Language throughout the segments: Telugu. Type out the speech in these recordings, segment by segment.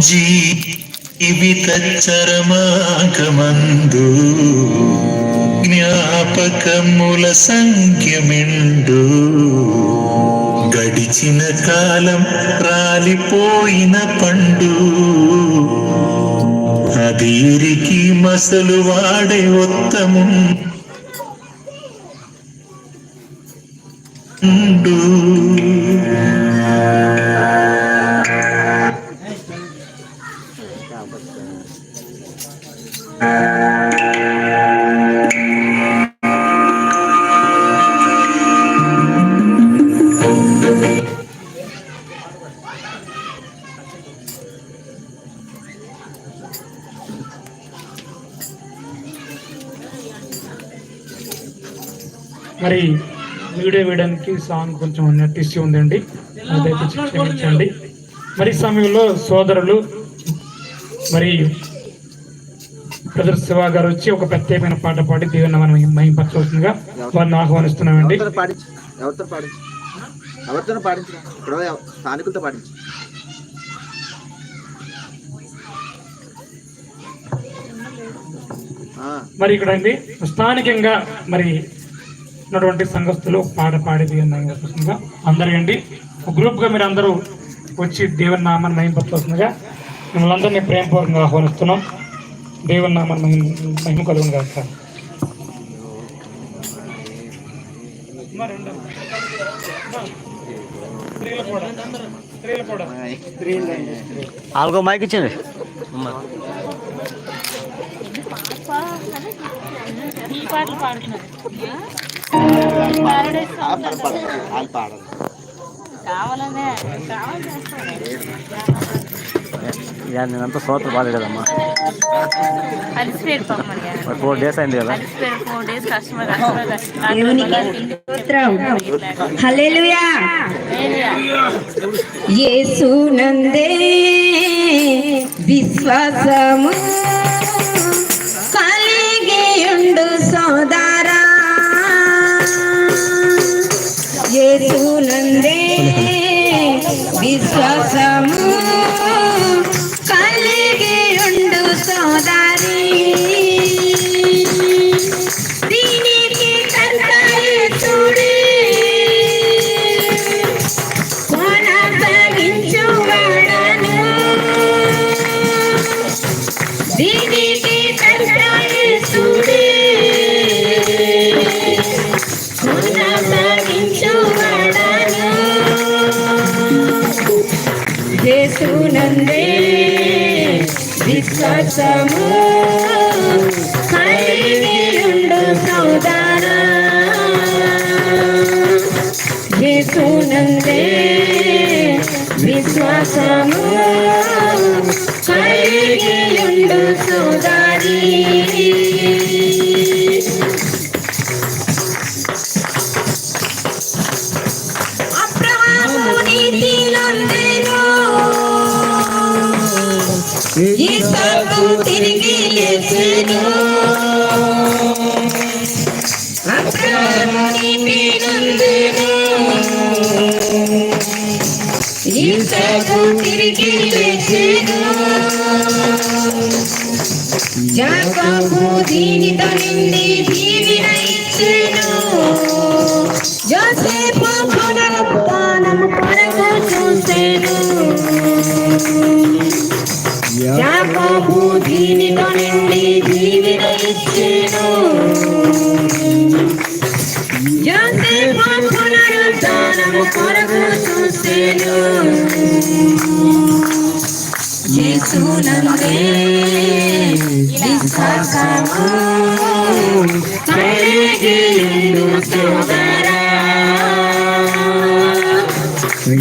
జీవిత చరమాగమందు జ్ఞాపకముల సంఖ్యమిండు గడిచిన కాలం రాలిపోయిన పండు. అది మసలు వాడే ఉత్తమం. మరి వీడియో వేయడానికి సాంగ్ కొంచెం నెట్ ఉందండి. అదైతే క్షమించండి మరి సమయంలో సోదరులు మరి బ్రదర్ శివ గారు వచ్చి ఒక ప్రత్యేకమైన పాట పాడి దేవుని మనం మహింపరచవలసిందిగా వారిని ఆహ్వానిస్తున్నామండి. ఎవరితో పాడించు. ఎవరితో పాడించు. ఇప్పుడు స్థానికులతో పాడించు. మరి ఇక్కడ అండి స్థానికంగా మరి ఉన్నటువంటి సంఘస్థులు పాట పాడి దేవుని మహింపరచవలసిందిగా అందరికండి ఒక గ్రూప్గా మీరు అందరూ వచ్చి దేవుని నామాన్ని మహింపరచవలసిందిగా మిమ్మల్ని అందరినీ ప్రేమపూర్వకంగా ఆహ్వానిస్తున్నాం. దేవుని మహిమ కలుగును కాక ఆల్గో మైక్ ఇచ్చింది. పాటలు పాడుతున్నారు. కావాలనే కావాలి ఇక నేనంతా అలిసిపోయారు పమ్మని మరి ఫోర్ డేస్ అయింది కదా. ఫోర్ యేసునందే. విశ్వాసము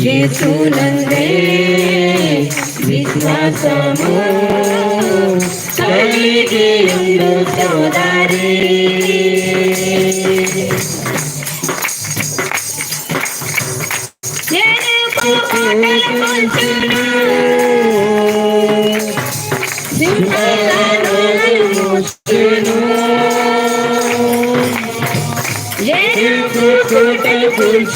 యేసునందే విశ్వాసము కలిగి ఉండు సోదరా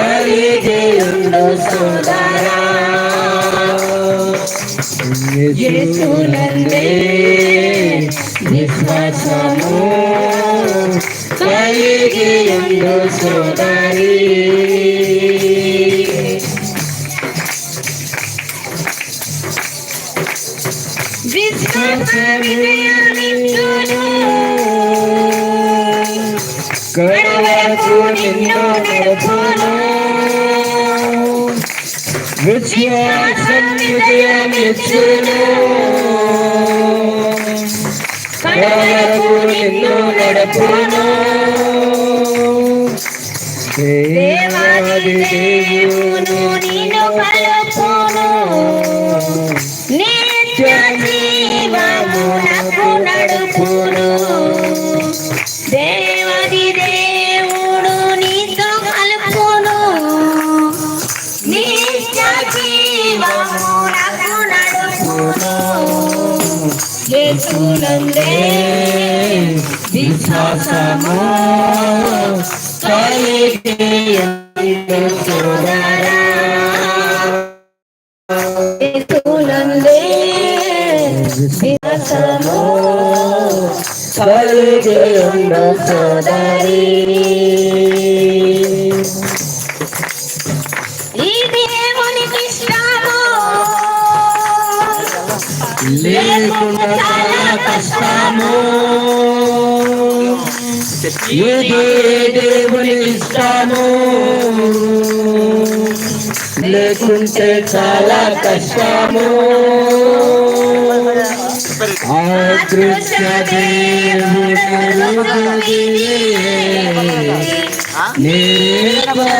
కలిగి ఉండు సోదరా యేసునందే విశ్వాసము కలిగి ఉండు సోదరి కడవరకు నిన్ను విశ్వాసం విజయమిచ్చును కడవరకు నిన్ను నడుపును. విశ్వాసము కలిగి ఉండు సోదరా యేసునందే విశ్వాసము కలిగి ఉండు సోదరి ఈ దేవునికి ఇష్టము లేకుండా చాలా కష్టము ఇది దేవుని ఇష్టము లేకుంటే చాలా కష్టము అదృశ్య దేవుడు నిర్వరకు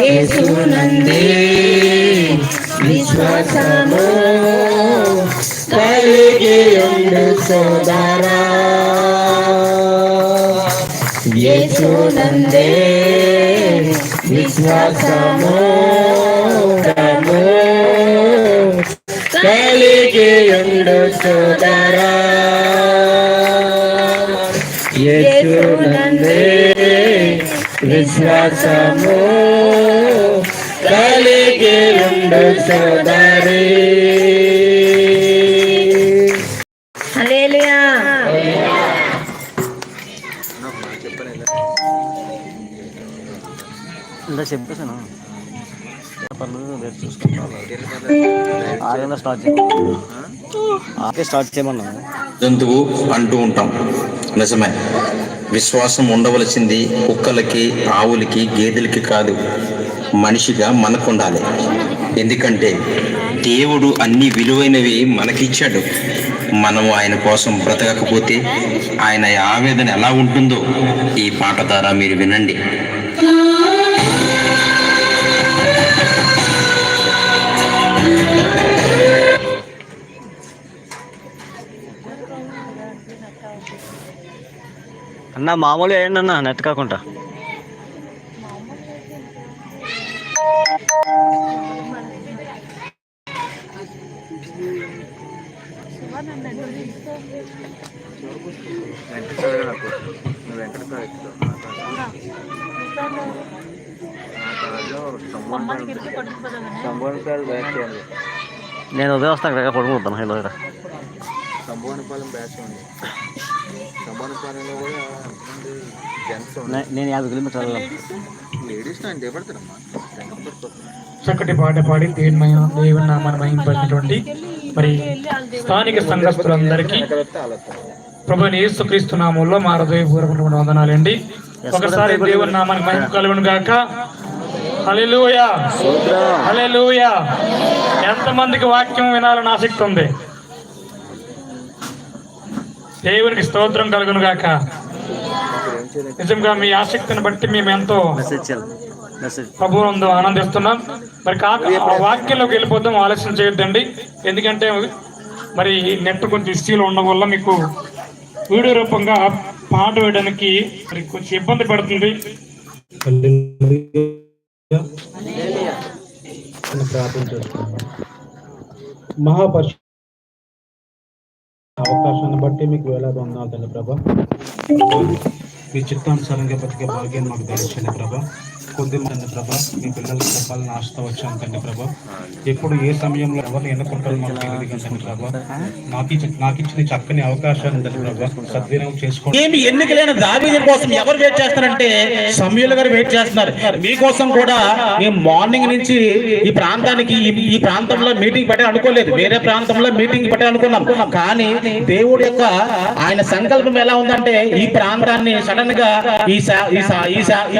యేసునందే. విశ్వాసము కలిగి ఉండు సోదరా. యేసునందే. విశ్వాసము కలిగి ఉండు సోదరా. విశ్వాసము కలిగి ఉండు సోదరి. ఇంకా చెప్పేసాను పర్లేదు రేపు చూసుకుంటాను ఆగంగా స్టార్ట్ చేయమన్నా స్టార్ట్ చేయమన్నా? జంతువు అంటూ ఉంటాం. నిజమే. విశ్వాసం ఉండవలసింది కుక్కలకి ఆవులకి గేదెలకి కాదు. మనిషిగా మనకుండాలి. ఎందుకంటే దేవుడు అన్ని విలువైనవి మనకిచ్చాడు. మనము ఆయన కోసం బ్రతకకపోతే ఆయన ఆవేదన ఎలా ఉంటుందో ఈ పాట ద్వారా మీరు వినండి. అన్న మామూలు వేయండి అన్న? నెట్ కాకుండా. నేను ఉదయం వస్తాను ఇక్కడ పడుకుంటాను హైలో సంభవనపాలెం బ్యాచ్ ఉంది నేను యాభై కిలోమీటర్లు. లేడీస్ ఆయన చేపడతారమ్మా. చక్కటి పాట పాడి దేవుని మహిమ దేవుని నామాన్ని మహింపరిచినటువంటి మరి స్థానిక సంఘస్థులందరికీ ప్రభు యేసుక్రీస్తు నామంలో మా హృదయపూర్వకమైన వందనాలండి. ఒకసారి దేవుని నామానికి మహిమ కలుగును గాక. హల్లెలూయా. హల్లెలూయా. ఎంతమందికి వాక్యం వినాలని ఆసక్తి ఉంది? దేవునికి స్తోత్రం కలుగును గాక నిజంగా మీ ఆసక్తిని బట్టి మేము ఎంతో ప్రభువునందు ఆనందిస్తున్నాం. మరి కాక వాక్యంలోకి వెళ్ళిపోతాం ఆలస్యం చేయొద్దండి. ఎందుకంటే మరి నెట్ కొంచెం ఇష్యూలు ఉండడం వల్ల మీకు వీడియో రూపంగా పాట వేయడానికి మరి కొంచెం ఇబ్బంది పడుతుంది. ప్రార్థన మహాపరిషు అవకాశాన్ని బట్టి మీకు వేలాది వందనాలు తండ్రి ప్రభా. మీ చిత్తానుసారంగా బతికే భాగ్యాన్ని మాకు దయచండి ప్రభా. కొద్ది మంది ప్రభా మీ పిల్లలకు చెప్పాలని ఆశతో వచ్చాను తండ్రి ప్రభా. ఎప్పుడు ఏ సమయంలో ఎవరిని ఎన్నుకుంటారో మాకు తెలియదు కానీ తండ్రి ప్రభా. నాకు నాకు ఇచ్చిన చక్కని అవకాశాన్ని తండ్రి ప్రభా సద్వినియోగం చేసుకోండి. ఏమి ఎన్నికలైన దావీదు కోసం ఎవరు వెయిట్ చేస్తారంటే సమయంలో గారు వెయిట్ చేస్తున్నారు. మీకోసం కూడా మేము మార్నింగ్ నుంచి ఈ ప్రాంతానికి ఈ- ప్రాంతంలో మీటింగ్ పెట్టాలి అనుకోలేదు. వేరే ప్రాంతంలో మీటింగ్ పెట్టాలి అనుకున్నాం. కానీ దేవుడు యొక్క ఆయన సంకల్పం ఎలా ఉందంటే ఈ ప్రాంతాన్ని సడన్గా ఈ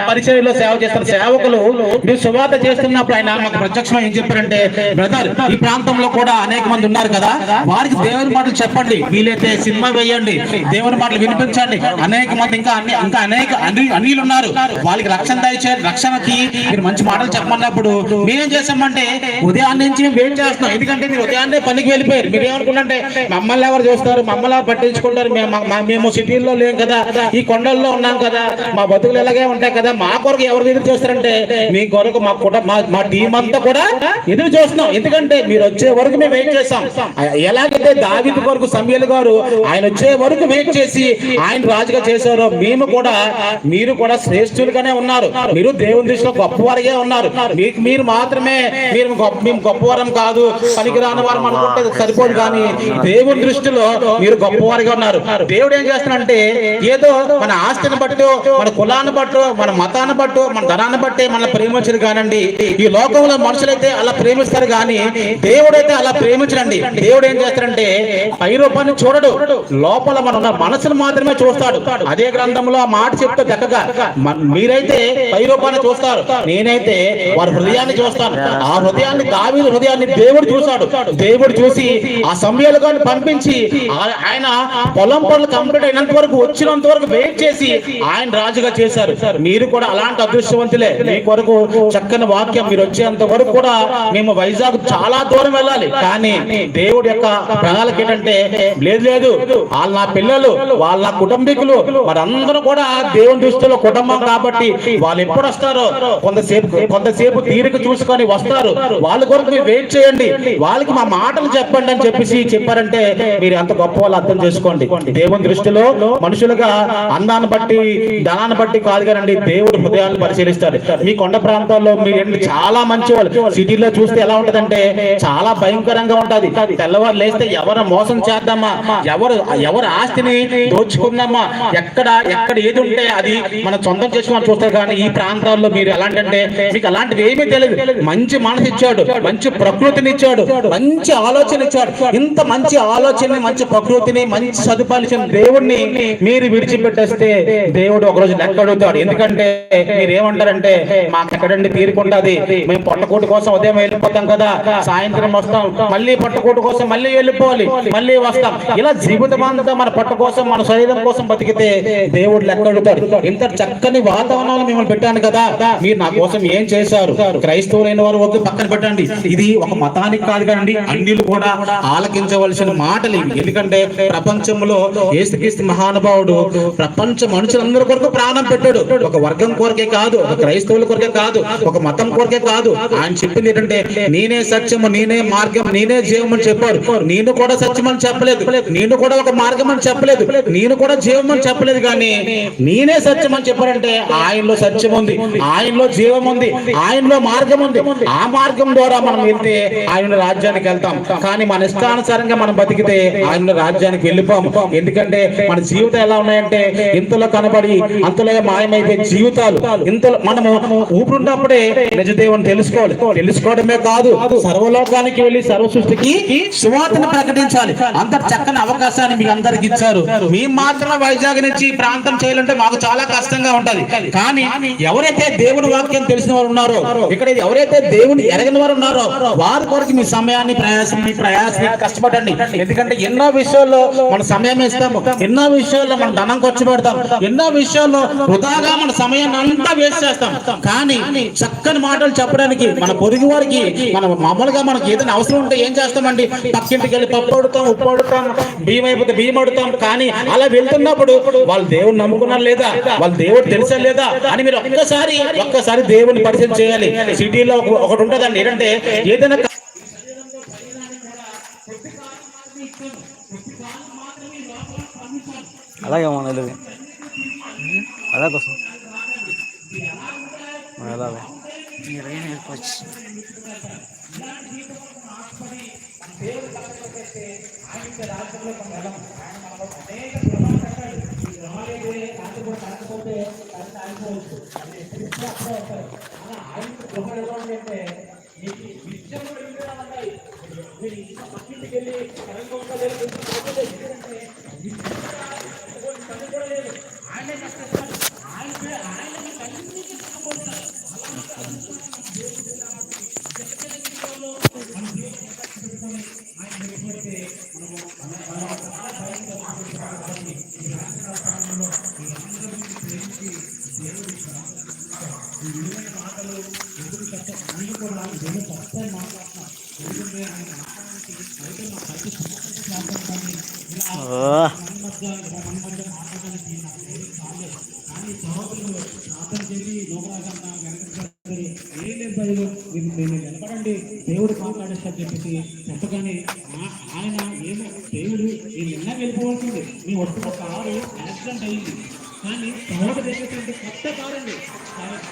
పరిచయంలో సేవ చేస్తారు సేవకులు మీరు సువార్త చేస్తున్నప్పుడు ఆయన మాకు ప్రత్యక్షంగా ఏం చెప్పారంటే బ్రదర్ ఈ ప్రాంతంలో కూడా అనేక మంది ఉన్నారు కదా వారికి దేవుని మాటలు చెప్పండి. వీలైతే సినిమా వేయండి. దేవుని మాటలు వినిపించండి. అనేక మంది ఇంకా అన్ని ఇంకా అనేక అన్ని అన్నిలు ఉన్నారు. వాళ్ళకి రక్షణ దయచేయండి రక్షణకి మీరు మంచి మాటలు చెప్పమన్నప్పుడు మేమేం చేసామంటే ఉదయాన్నే నుంచి మేము వెయిట్ చేస్తున్నాం. ఎందుకంటే మీరు ఉదయాన్నే పనికి వెళ్ళిపోయారు. మీరు ఏమనుకుంటే మమ్మల్ని ఎవరు చూస్తారు? మమ్మల్ని ఎవరు పట్టించుకుంటారు? మేము మేము సిటీల్లో లేం కదా. ఈ కొండల్లో ఉన్నాం కదా. మా బతుకులు ఎలాగే ఉంటాయి కదా. మా కొరకు ఎవరు చేస్తారంటే మీ కొరకు మా కుట మా మా టీం అంతా కూడా ఎదురు చూస్తున్నాం. ఎందుకంటే మీరు వచ్చే వరకు మేము వెయిట్ చేస్తాం. ఎలాగైతే దావిత కొరకు సమీల్ గారు ఆయన వచ్చే వరకు వెయిట్ చేసి ఆయన రాజుగా చేశారో మేము కూడా మీరు కూడా శ్రేష్ఠులుగానే ఉన్నారు. మీరు దేవుని దృష్టిలో గొప్పవారిగా ఉన్నారు. మీకు మీరు మాత్రమే మీరు గొప్ప మేము గొప్పవారం కాదు. పనికిరాని వారం అనుకుంటే సరిపోదు కానీ దేవుని దృష్టిలో మీరు గొప్పవారిగా ఉన్నారు. దేవుడు ఏం చేస్తున్నాడంటే ఏదో మన ఆస్తిని బట్టు మన కులాన్ని బట్టు మన మతాన్ని బట్టు మన ధనాన్ని బట్టే మనల్ని ప్రేమించరు కానండి. ఈ లోకంలో మనుషులైతే అలా ప్రేమిస్తారు కానీ దేవుడైతే అలా ప్రేమించడండి దేవుడు ఏం చేస్తాడంటే పై రూపాన్ని చూడడు. లోపల మన మనసును మాత్రమే చూస్తాడు. అదే గ్రంథంలో ఆ మాట చెప్తే దక్కగా మీరైతే పై రూపాన్ని చూస్తారు. నేనైతే వారి హృదయాన్ని చూస్తాను. ఆ హృదయాన్ని దావి హృదయాన్ని దేవుడు చూశాడు. దేవుడు చూసి ఆ సమయాలు కానీ పంపించి ఆయన పొలం పనులు కంప్లీట్ అయినంత వరకు వచ్చినంత వరకు వెయిట్ చేసి ఆయన రాజుగా చేశారు. మీరు కూడా అలాంటి అదృష్టవంతులే మీ కొరకు చక్కని వాక్యం మీరు వచ్చేంత వరకు కూడా మేము వైజాగ్ చాలా దూరం వెళ్ళాలి. కానీ దేవుడి యొక్క ప్రణాళిక ఏంటంటే లేదు లేదు వాళ్ళ నా పిల్లలు వాళ్ళ నా కుటుంబీకులు మరందరూ కూడా దేవుని దృష్టిలో కుటుంబం కాబట్టి వాళ్ళు ఎప్పుడు వస్తారో కొంతసేపు కొంతసేపు తీరిక చూసుకొని వస్తారు. వాళ్ళ కొరకు మీరు వెయిట్ చేయండి. వాళ్ళకి మా మాటలు చెప్పండి అని చెప్పేసి చెప్పారంటే మీరు ఎంత గొప్ప వాళ్ళు అర్థం చేసుకోండి. దేవుని దృష్టిలో మనుషులుగా అందాన్ని బట్టి ధనాన్ని బట్టి కాదు కానండి దేవుడు హృదయాన్ని కనిపిస్తారు మీ కొండ ప్రాంతాల్లో మీరు చాలా మంచి వాళ్ళు సిటీలో చూస్తే ఎలా ఉంటదంటే చాలా భయంకరంగా ఉంటది. తెల్లవారు లేస్తే ఎవరు మోసం చేద్దామా? ఎవరు ఎవరు ఆస్తిని దోచుకుందామా? ఎక్కడ ఎక్కడ ఏది ఉంటే అది మనం సొంతం చేసుకుని చూస్తారు కానీ ఈ ప్రాంతాల్లో మీరు ఎలాంటి అంటే మీకు అలాంటివి ఏమీ తెలియదు. మంచి మనసు ఇచ్చాడు మంచి ప్రకృతిని ఇచ్చాడు మంచి ఆలోచన ఇచ్చాడు. ఇంత మంచి ఆలోచనని మంచి ప్రకృతిని మంచి సదుపాయాలు ఇచ్చిన దేవుణ్ణి మీరు విడిచిపెట్టేస్తే దేవుడు ఒకరోజు లెక్క అడుగుతాడు. ఎందుకంటే మీరు ఏమంటారంటే మాకు ఎక్కడండి తీరుకుంటది? మేము పొట్టకూటి కోసం ఉదయం వెళ్ళిపోతాం కదా సాయంత్రం వస్తాం మళ్ళీ పొట్టకూటి కోసం మళ్ళీ వెళ్ళిపోవాలి మళ్ళీ వస్తాం. ఇలా జీవితం అంతా మన పొట్ట కోసం మన శరీరం కోసం బతికితే దేవుడు లెక్క అడుగుతాడు. ఇంత చక్కని వాతావరణంలో మిమ్మల్ని పెట్టాను కదా మీరు నా కోసం ఏం చేశారు? క్రైస్తవులైన వారు ఒక పక్కన పెట్టండి. ఇది ఒక మతానికి కాదు కదండి అన్నిలు కూడా ఆలకించవలసిన మాటలు ఎందుకంటే ప్రపంచంలో ఏసుక్రీస్తు మహానుభావుడు ప్రపంచ మనుషులందరి కొరకు ప్రాణం పెట్టాడు. ఒక వర్గం కొరకే కాదు ఒక క్రైస్తవుల కొరకే కాదు ఒక మతం కొరకే కాదు. ఆయన చెప్పింది ఏంటంటే నేనే సత్యము నేనే మార్గం నేనే జీవం అని చెప్పారు. నేను కూడా సత్యం అని చెప్పలేదు. నేను కూడా ఒక మార్గం అని చెప్పలేదు. నేను కూడా జీవం అని చెప్పలేదు కానీ నేనే సత్యం అని చెప్పారంటే ఆయనలో సత్యం ఉంది ఆయనలో జీవం ఉంది ఆయనలో మార్గం ఉంది. ఆ మార్గం ద్వారా మనం వెళ్తే ఆయన రాజ్యానికి వెళ్తాం. కానీ మన ఇష్టానుసారంగా మనం బతికితే ఆయన రాజ్యానికి వెళ్ళిపోము ఎందుకంటే మన జీవితం ఎలా ఉన్నాయంటే ఇంతలో కనబడి అంతలో మాయమైపోయే జీవితాలు ఇంతలో మనము ఊపిరున్నప్పుడే నిజదేవుని తెలుసుకోవాలి. తెలుసుకోవడమే కాదు సర్వలోకానికి వెళ్ళి సర్వ సృష్టికి సువార్తను ప్రకటించాలి. అంత చక్కని అవకాశాన్ని మీకు అందరికి ఇచ్చారు. మేము మాత్రమే వైజాగ్ నుంచి ప్రాంతం చేయాలంటే మాకు చాలా కష్టంగా ఉంటది. కానీ ఎవరైతే దేవుని వాక్యం తెలిసిన వారు ఉన్నారో ఇక్కడ ఎవరైతే దేవుని ఎరగిన వారు ఉన్నారో వారి కొరకు మీ సమయాన్ని ప్రయాసం మీ ప్రయాసం కష్టపడండి. ఎందుకంటే ఎన్నో విషయాల్లో మన సమయం ఇస్తాము. ఎన్నో విషయాల్లో మన ధనం ఖర్చు పెడతాం. ఎన్నో విషయాల్లో వృధాగా మన సమయాన్ని అంతా వేస్ట్ చేస్తాం. కానీ చక్కని మాటలు చెప్పడానికి మన పొరుగు వారికి మనం మామూలుగా మనకి ఏదైనా అవసరం ఉంటే ఏం చేస్తామండి? పక్కింటికి వెళ్ళి పప్పు అడుగుతాం ఉప్పు అడుగుతాం బియ్యం అయిపోతే బియ్యం అడుగుతాం. కానీ అలా వెళ్తున్నప్పుడు వాళ్ళు దేవుని నమ్ముకున్నారు లేదా? వాళ్ళ దేవుడు తెలుసా లేదా? అని మీరు ఒక్కసారి ఒక్కసారి దేవుని పరిచయం చేయాలి. సిటీలో ఒక- ఒకటి ఉంటుందండి. ఏంటంటే ఏదైనా అలాగే మన వెళ్ళేది అదే కోసం మనం వెళ్ళాలి ఓ నిలబడండి. దేవుడు మాట్లాడేస్తాడు చెప్పేసి చెప్పగానే ఆయన ఏమో దేవుడు నేను నిన్న వెళ్ళిపోవాల్సింది. మీ ఒక్క కారు యాక్సిడెంట్ అయింది. కానీ తర్వాత దగ్గర కొత్త కారు అండి.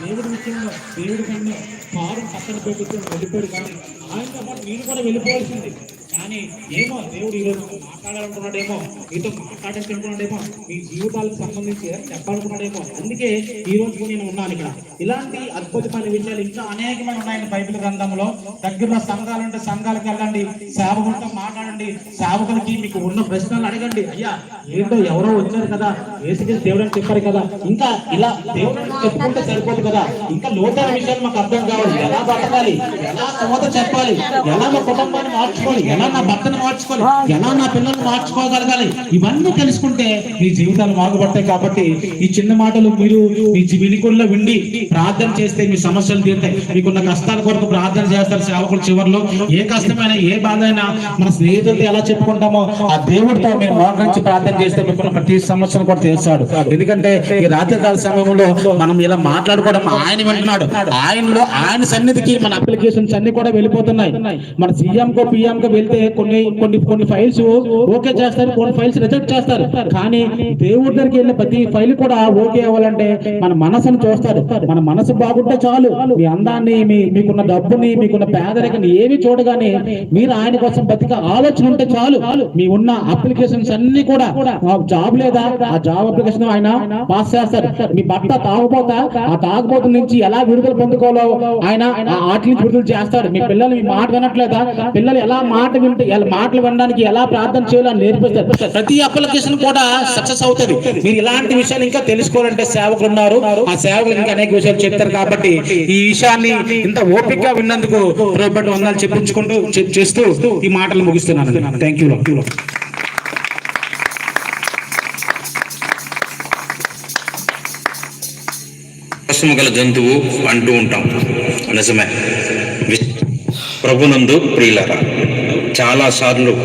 దేవుడి విషయంలో దేవుడి కన్నా కారు పక్కన పెట్టుకుని వెళ్ళిపోయాడు కానీ ఆయనతో పాటు మీరు కూడా వెళ్ళిపోవాల్సింది. కానీ ఏమో దేవుడు ఈరోజు మాట్లాడాలనుకున్నాడేమో మీతో మాట్లాడాలనుకున్నాడేమో మీ జీవితాలకు సంబంధించి చెప్పాలనుకున్నాడేమో. అందుకే ఈ రోజు నేను ఉన్నాను ఇక్కడ. ఇలాంటి అద్భుతమైన విషయాలు ఇంకా అనేకమైన ఉన్నాయండి బైబిల్ గ్రంథంలో. దగ్గరలో సంఘాలు ఉంటే సంఘాలకు వెళ్ళండి సేవకులతో మాట్లాడండి సేవకులకి మీకు ఉన్న ప్రశ్నలు అడగండి. అయ్యా ఏంటో ఎవరో వచ్చారు కదా ఏసుకి దేవుడు అని చెప్పారు కదా. ఇంకా ఇలా దేవుడు చెప్పుకుంటే సరిపోదు కదా. ఇంకా లోతైన విషయాలు మాకు అర్థం కావాలి. ఎలా బతకాలి? ఎలా కోత చెప్పాలి? ఎలా మా కుటుంబాన్ని మార్చుకోవాలి? ఎలా నా భర్తను మార్చుకోవాలి? ఎలా నా పిల్లల్ని మార్చుకోగలగాలి? ఇవన్నీ తెలుసుకుంటే మీ జీవితాలు బాగుపడతాయి కాబట్టి ఈ చిన్న మాటలు మీరు మీ వినికుల్లో విండి ప్రార్థన చేస్తే మీ సమస్యలు తీరుతాయి. మీకున్న కష్టాల కొరకు ప్రార్థన చేస్తారు సేవకులు చివరిలో. ఏ కష్టమైనా ఏ బాధ అయినా మన స్నేహితులతో ఎలా చెప్పుకుంటామో ఆ దేవుడితో మీరు మోకరించి ప్రార్థన చేస్తే మీకున్న ప్రతి సమస్యను కూడా తీర్చాడు ఎందుకంటే ఈ రాత్రికాల సమయంలో మనం ఇలా మాట్లాడుకోవడం ఆయన వింటున్నాడు. ఆయనలో ఆయన సన్నిధికి మన అప్లికేషన్స్ అన్ని కూడా వెళ్ళిపోతున్నాయి. మన సీఎం కో పిఎం కో వెళ్తే కొన్ని కొన్ని కొన్ని ఫైల్స్ ఓకే చేస్తారు కొన్ని ఫైల్స్ రిజెక్ట్ చేస్తారు. కానీ దేవుడి దగ్గరికి వెళ్ళిన ప్రతి ఫైల్ కూడా ఓకే అవ్వాలంటే మన మనసును చూస్తారు మన మనసు బాగుంటే చాలు. మీ అందాన్ని మీ మీకున్న డబ్బుని మీకున్న పేదరికని ఏవి చూడగానే మీరు ఆయన కోసం బతిక ఆలోచన ఉంటే చాలు. మీ ఉన్న అప్లికేషన్స్ అన్ని కూడా ఆ జాబ్ లేదా ఆ జాబ్ అప్లికేషన్ ఆయన పాస్ చేస్తారు. మీ భర్త తాగుపోతా ఆ తాగుబోతు నుంచి ఎలా విడుదల పొందుకోవాలో ఆయన ఆటలు ఆటల నుంచి విడుదల చేస్తాడు. మీ పిల్లలు మీ మాట వినట్లేదా? పిల్లలు ఎలా మాట వింటే ఎలా మాటలు వినడానికి ఎలా ప్రార్థన చేయాలో నేర్పిస్తారు. ప్రతి అప్లికేషన్ కూడా సక్సెస్ అవుతుంది. మీరు ఇలాంటి విషయాలు ఇంకా తెలుసుకోవాలంటే సేవకులు ఉన్నారు. ఆ సేవకులు ఇంకా అనేక విషయాలు చెప్తారు కాబట్టి ఈ విషయాన్ని ఇంత ఓపికగా విన్నందుకు ప్రభుత్వం వందలు చెప్పించుకుంటూ చెప్- చేస్తూ ఈ మాటలు ముగిస్తున్నాను థ్యాంక్ యూ గల జంతువు అంటూ ఉంటాం. నిజమే. ప్రభునందు ప్రియులరా చాలా సార్లు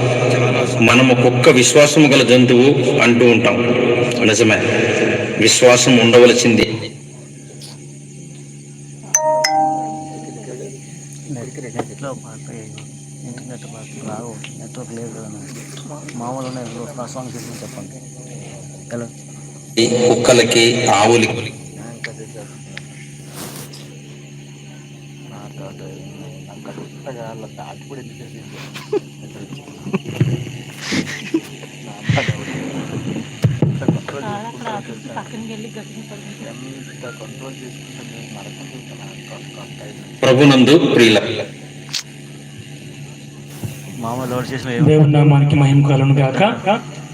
మనం కుక్క విశ్వాసము గల జంతువు అంటూ ఉంటాం. నిజమే. విశ్వాసం ఉండవలసింది నెట్లో పాట నెట్ పాట రావు. నెట్వర్క్ లేదు కదా మామూలు ఉన్నాయి సాంగ్ చేసి చెప్పండి. హలో. కుక్కలకి ఆవులకి దాటిపడి చాలా దేవుని నామానికి మహిమ కలను గాక.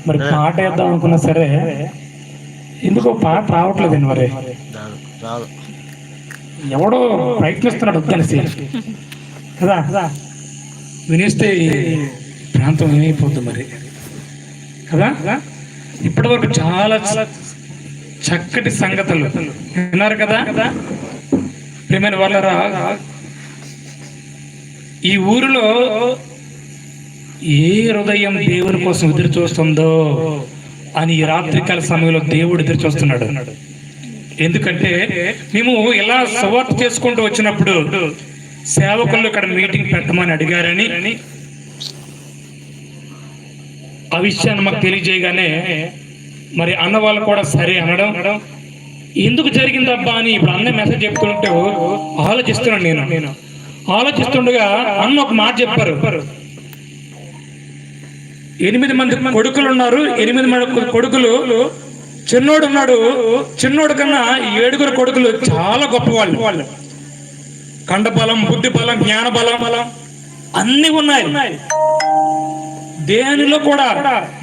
మరి పాట వేద్దాం అనుకున్నా సరే ఎందుకో పాట రావట్లేదండి మరి. ఎవడో ప్రయత్నిస్తున్నాడు వద్దనేసి. కదా? కదా? వినేస్తే ప్రాంతం ఏమైపోతుంది మరి? కదా? ఇప్పటి వరకు చాలా చక్కటి సంగతులు విన్నారు కదా? కదా ప్రియమైన వాళ్ళరా ఈ ఊరిలో ఏ హృదయం దేవుని కోసం ఎదురు చూస్తుందో అని ఈ రాత్రికాల సమయంలో దేవుడు ఎదురు చూస్తున్నాడు. ఎందుకంటే మేము ఇలా సవార్త చేసుకుంటూ వచ్చినప్పుడు సేవకులు ఇక్కడ మీటింగ్ పెట్టమని అడిగారని ఆ విషయాన్ని మాకు తెలియజేయగానే మరి అన్న వాళ్ళు కూడా సరే అనడం. ఎందుకు జరిగిందబ్బా అని ఇప్పుడు అన్న మెసేజ్ చెప్తుంటే ఆలోచిస్తున్నాను నేను నేను. ఆలోచిస్తుండగా అన్న ఒక మాట చెప్పారు. ఎనిమిది మంది కొడుకులు ఉన్నారు ఎనిమిది మంది కొడుకులు. చిన్నోడు ఉన్నాడు చిన్నోడు కన్నా ఈ ఏడుగురు కొడుకులు చాలా గొప్పవాళ్ళు. వాళ్ళు వాళ్ళు కండబలం బుద్ధి బలం జ్ఞాన బలం బలం అన్ని ఉన్నాయి. దేనిలో కూడా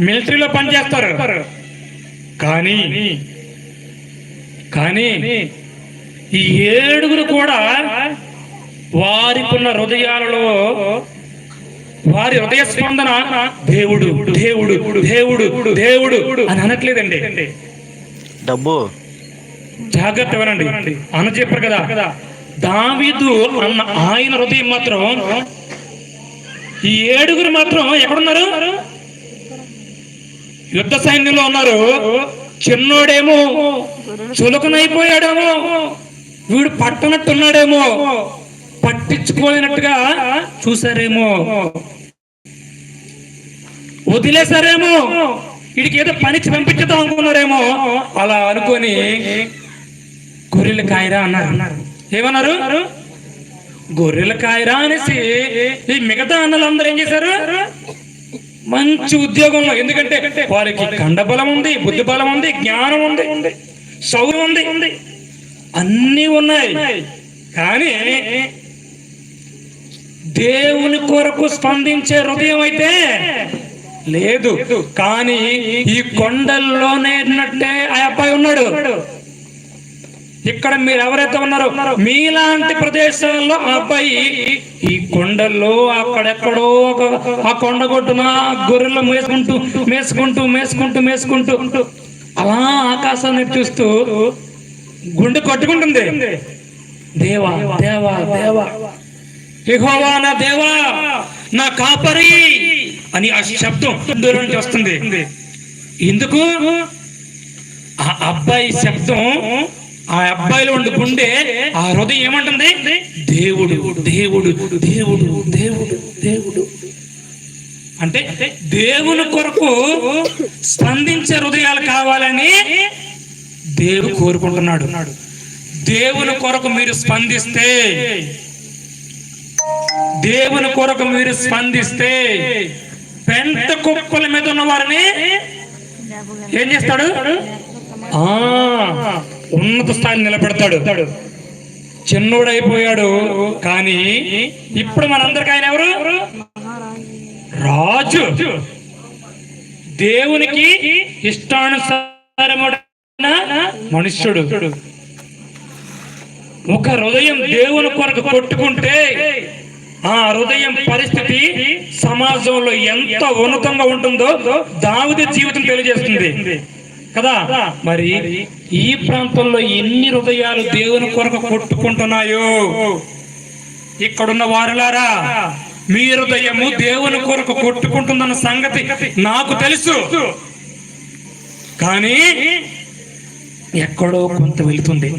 మిలిటరీలో పనిచేస్తారు. కానీ కానీ ఈ ఏడుగురు కూడా వారికి ఉన్న హృదయాలలో వారి హృదయ స్పందన దేవుడు దేవుడు దేవుడు దేవుడు అని అనట్లేదండి. డబ్బు. జాగ్రత్త వినండి. అన్న చెప్పారు కదా కదా దావీదు అన్న ఆయన హృదయం మాత్రం ఈ ఏడుగురు మాత్రం ఎక్కడున్నారు? యుద్ధ సైన్యంలో ఉన్నారు. చిన్నోడేమో చులకనైపోయాడేమో వీడు పట్టనట్టున్నాడేమో పట్టించుకోలేనట్టుగా చూసారేమో వదిలేశారేమో. వీడికి ఏదో పనికి పంపించుదాం అనుకున్నారేమో. అలా అనుకొని గొర్రెల కాయరా అన్నారు. ఏమన్నారు? గొర్రెల కాయరా అనేసి ఈ మిగతా అన్నలందరూ ఏం చేశారు? మంచి ఉద్యోగంలో. ఎందుకంటే వారికి కండబలం ఉంది బుద్ధి బలం ఉంది జ్ఞానం ఉంది సౌర్యం ఉంది ఉంది. అన్నీ ఉన్నాయి. కానీ దేవుని కొరకు స్పందించే హృదయం అయితే లేదు. కానీ ఈ కొండల్లోనే ఉన్నట్టే ఆ అబ్బాయి ఉన్నాడు. ఇక్కడ మీరు ఎవరైతే ఉన్నారో మీలాంటి ప్రదేశాల్లో ఆ అబ్బాయి ఈ కొండల్లో అక్కడెక్కడో ఒక ఆ కొండగొట్టున గొర్రెలు మేసుకుంటూ మేసుకుంటూ మేసుకుంటూ మేసుకుంటూ అలా ఆకాశాన్ని చూస్తూ గుండె కొట్టుకుంటుంది. దేవా దేవా దేవా. యెహోవా నా దేవా నా కాపరి అని ఆ శబ్దం దూరం నుంచి వస్తుంది. ఎందుకు? ఆ అబ్బాయి శబ్దం ఆ అబ్బాయిలో ఉండి గుండె ఆ హృదయం ఏమంటుంది? దేవుడు దేవుడు దేవుడు దేవుడు దేవుడు. అంటే దేవుని కొరకు స్పందించే హృదయాలు కావాలని దేవుడు కోరుకుంటున్నాడు. దేవుని కొరకు మీరు స్పందిస్తే దేవుని కొరకు మీరు స్పందిస్తే పెంత కుక్కల మీద ఉన్న వారిని ఏం చేస్తాడు? ఆ ఉన్నత స్థాయిని నిలబెడతాడు. చిన్నోడైపోయాడు. కానీ ఇప్పుడు మనందరికి ఆయన ఎవరు? రాజు. దేవునికి ఇష్టానుసారముడైన మనుష్యుడు. ఒక హృదయం దేవుని కొరకు కొట్టుకుంటే ఆ హృదయం పరిస్థితి సమాజంలో ఎంత ఉన్నతంగా ఉంటుందో దావిది జీవితం తెలియజేస్తుంది. కదా? మరి ఈ ప్రాంతంలో ఎన్ని హృదయాలు దేవుని కొరకు కొట్టుకుంటున్నాయో? ఇక్కడున్న వారులారా మీ హృదయము దేవుని కొరకు కొట్టుకుంటుందన్న సంగతి నాకు తెలుసు. కానీ ఎక్కడో కొంత వెళుతుంది.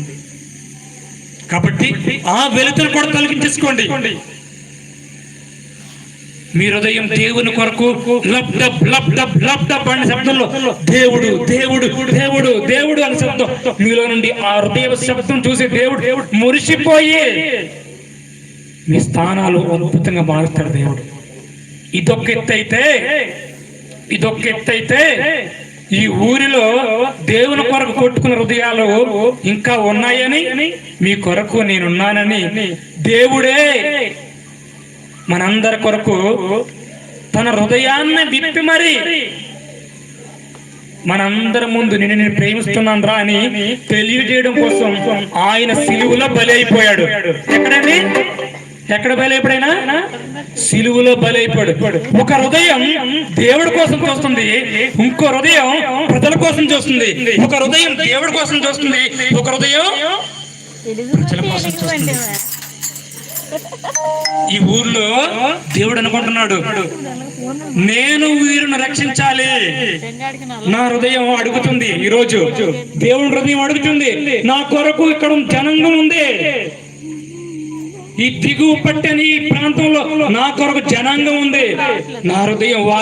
కాబట్టి ఆ వెలుతురు కూడా తొలగించేసుకోండి. మీ హృదయం దేవుని కొరకు అనే శబ్దంలో దేవుడు దేవుడు దేవుడు దేవుడు అనే శబ్దం. మీలో నుండి ఆ హృదయ శబ్దం చూసి దేవుడు దేవుడు మురిసిపోయి మీ స్థానాలు అద్భుతంగా మారుస్తాడు దేవుడు. ఇదొక ఎత్తు అయితే ఇదొక ఎత్తు అయితే ఈ ఊరిలో దేవుని కొరకు కొట్టుకున్న హృదయాలు ఇంకా ఉన్నాయని మీ కొరకు నేనున్నానని దేవుడే మనందరి కొరకు తన హృదయాన్ని విప్పి మరి మనందరి ముందు నేను నేను ప్రేమిస్తున్నాను రా అని తెలియజేయడం కోసం ఆయన సిలువులో బలి అయిపోయాడు. ఎక్కడండి? ఎక్కడ బలైపోయినా సిలువులో బలైపోయాడు ఒక హృదయం దేవుడి కోసం చూస్తుంది ఇంకో హృదయం ప్రజల కోసం చూస్తుంది ఒక హృదయం దేవుడి కోసం చూస్తుంది ఒక హృదయం ప్రజల కోసం చూస్తుంది. ఈ ఊర్లో దేవుడు అనుకుంటున్నాడు నేను వీరిని రక్షించాలి. నా హృదయం అడుగుతుంది ఈ రోజు దేవుడి హృదయం అడుగుతుంది నా కొరకు ఇక్కడ జనంగం ఉంది. ఈ దిగువ పట్టని ఈ ప్రాంతంలో నా కొరకు జనాంగం ఉంది. నా హృదయం వారి